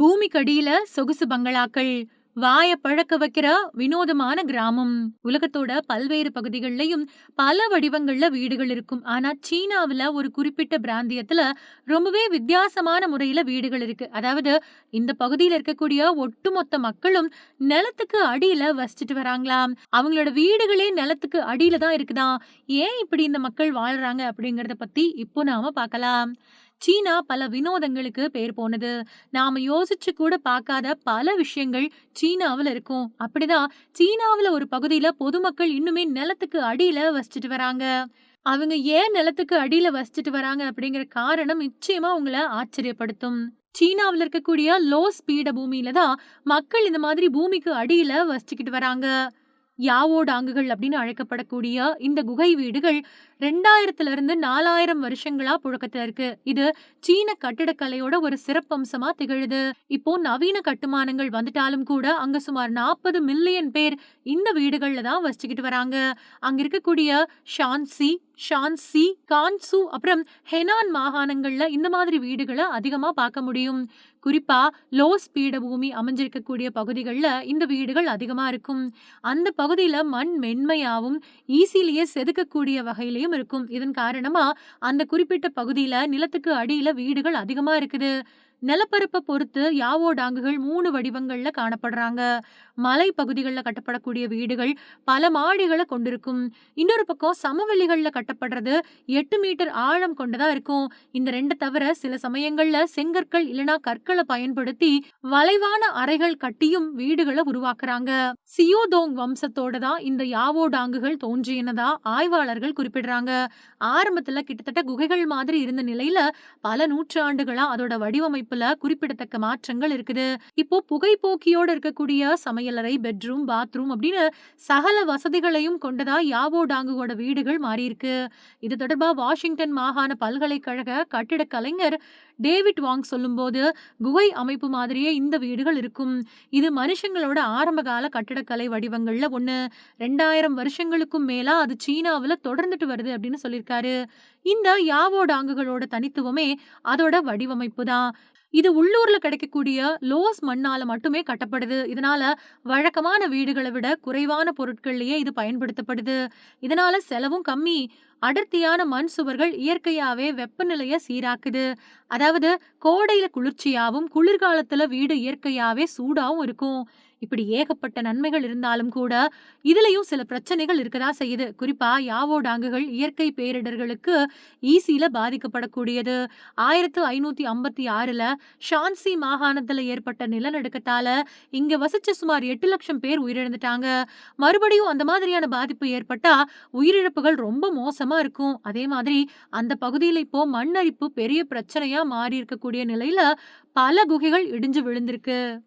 பூமிக்கடியில சொகுசு பங்களாக்கள் வாய பழக்க வைக்கிற வினோதமான கிராமம். உலகத்தோட பல்வேறு பகுதிகளிலையும் பல வடிவங்கள்ல வீடுகள் இருக்கும். ஆனா சீனாவுல ஒரு குறிப்பிட்ட பிராந்தியத்துல ரொம்பவே வித்தியாசமான முறையில வீடுகள் இருக்கு. அதாவது இந்த பகுதியில இருக்கக்கூடிய ஒட்டுமொத்த மக்களும் நிலத்துக்கு அடியில வசிச்சுட்டு வராங்களாம். அவங்களோட வீடுகளே நிலத்துக்கு அடியில தான் இருக்குதாம். ஏன் இப்படி இந்த மக்கள் வாழ்றாங்க அப்படிங்கறத பத்தி இப்போ நாம பார்க்கலாம். சீனா பல வினோதங்களுக்கு பேர் போனது. நாம யோசிச்சு கூட பார்க்காத பல விஷயங்கள் சீனாவுல இருக்கும். அப்படிதான் சீனாவுல ஒரு பகுதியில பொதுமக்கள் இன்னுமே நிலத்துக்கு அடியில வசிச்சுட்டு வராங்க. அவங்க ஏன் நிலத்துக்கு அடியில வசிச்சுட்டு வராங்க அப்படிங்கிற காரணம் நிச்சயமா உங்களை ஆச்சரியப்படுத்தும். சீனாவுல இருக்கக்கூடிய லோ ஸ்பீட பூமியில தான் மக்கள் இந்த மாதிரி பூமிக்கு அடியில வசிச்சுக்கிட்டு வராங்க. யாவோ டாங்குகள் அப்படின்னு அழைக்கப்படக்கூடிய இந்த குகை வீடுகள் ரெண்டாயிரத்துல இருந்து நாலாயிரம் வருஷங்களா புழக்கத்துல இருக்கு. இது சீன கட்டிடக்கலையோட ஒரு சிறப்பம்சமா திகழுது. இப்போ நவீன கட்டுமானங்கள் வந்துட்டாலும் கூட அங்க சுமார் நாற்பது மில்லியன் பேர் இந்த வீடுகள்ல தான் வசிச்சுக்கிட்டு வராங்க. அங்க இருக்கக்கூடிய ஷான்சி ஷான்சி கான்சு அப்புறம் ஹெனான் மாகாணங்கள்ல இந்த மாதிரி வீடுகளை அதிகமா பார்க்க முடியும். குறிப்பா லோ ஸ்பீட பூமி அமைஞ்சிருக்கக்கூடிய பகுதிகளில் இந்த வீடுகள் அதிகமா இருக்கும். அந்த பகுதியில மண் மென்மையாவும் ஈஸிலேயே செதுக்கக்கூடிய வகையிலையும் இருக்கும். இதன் காரணமா அந்த குறிப்பிட்ட பகுதியில நிலத்துக்கு அடியில வீடுகள் அதிகமா இருக்குது. நிலப்பரப்பை பொறுத்து யாவோ டாங்குகள் மூணு வடிவங்கள்ல காணப்படுறாங்க. மலை பகுதிகளில் கட்டப்படக்கூடிய வீடுகள் பல மாடிகளை கொண்டிருக்கும். இன்னொரு பக்கம் சமவெளிகளில் கட்டப்படுறது எட்டு மீட்டர் ஆழம் கொண்டதா இருக்கும். இந்த ரெண்டு தவிர சில சமயங்கள்ல செங்கற்கள் இல்லனா கற்களை பயன்படுத்தி வளைவான அறைகள் கட்டியும் வீடுகளை உருவாக்குறாங்க. சியோதோங் வம்சத்தோட தான் இந்த யாவோ டாங்குகள் தோன்றியனதா ஆய்வாளர்கள் குறிப்பிடுறாங்க. ஆரம்பத்துல கிட்டத்தட்ட குகைகள் மாதிரி இருந்த நிலையில பல நூற்றாண்டுகளா அதோட வடிவமைப்பு வடிவமைப்புல குறிப்பிடத்தக்க மாற்றங்கள் இருக்குது. இப்போ புகைப்போக்கியோட இருக்கக்கூடிய சமையலறை பெட்ரூம் பாத்ரூம் அப்படின்னு சகல வசதிகளையும் கொண்டதா யாவோ டாங்குவோட வீடுகள் மாறியிருக்கு. இது தொடர்பா வாஷிங்டன் மாகாண பல்கலைக்கழக கட்டிட கலைஞர் டேவிட் வாங் சொல்லும்போது குகை அமைப்பு மாதிரியே இந்த வீடுகள் இருக்கும். இது மனுஷங்களோட ஆரம்பகால கட்டிடக்கலை வடிவங்கள்ல ஒன்று ரெண்டாயிரம் வருஷங்களுக்கும் மேலா அது சீனாவில் தொடர்ந்துட்டு வருது அப்படின்னு சொல்லியிருக்காரு. இந்த யாவோட ஆங்குகளோட தனித்துவமே அதோட வடிவமைப்பு தான் இது உள்ளூர்ல கிடைக்கக்கூடிய லோஸ் மண்ணால மட்டுமே கட்டப்படுது. இதனால வழக்கமான வீடுகளை விட குறைவான பொருட்கள்லயே இது பயன்படுத்தப்படுது. இதனால செலவும் கம்மி. அடர்த்தியான மண் சுவர்கள் இயற்கையாவே வெப்பநிலைய சீராக்குது. அதாவது கோடையில குளிர்ச்சியாவும் குளிர்காலத்துல வீடு இயற்கையாவே சூடாவும் இருக்கும். இப்படி ஏகப்பட்ட நன்மைகள் இருந்தாலும் கூட இதுலயும் சில பிரச்சனைகள் இருக்கதா செய்யுது. குறிப்பா யாவோ டாங்குகள் இயற்கை பேரிடர்களுக்கு ஈஸியில பாதிக்கப்படக்கூடியது. ஆயிரத்து ஐநூத்தி ஐம்பத்தி ஆறுல ஷான்சி மாகாணத்துல ஏற்பட்ட நிலநடுக்கத்தால இங்க வசிச்ச சுமார் எட்டு லட்சம் பேர் உயிரிழந்துட்டாங்க. மறுபடியும் அந்த மாதிரியான பாதிப்பு ஏற்பட்டா உயிரிழப்புகள் ரொம்ப மோசமா இருக்கும். அதே மாதிரி அந்த பகுதியில இப்போ மண் அரிப்பு பெரிய பிரச்சனையா மாறி இருக்கக்கூடிய நிலையில பல குகைகள் இடிஞ்சு விழுந்திருக்கு.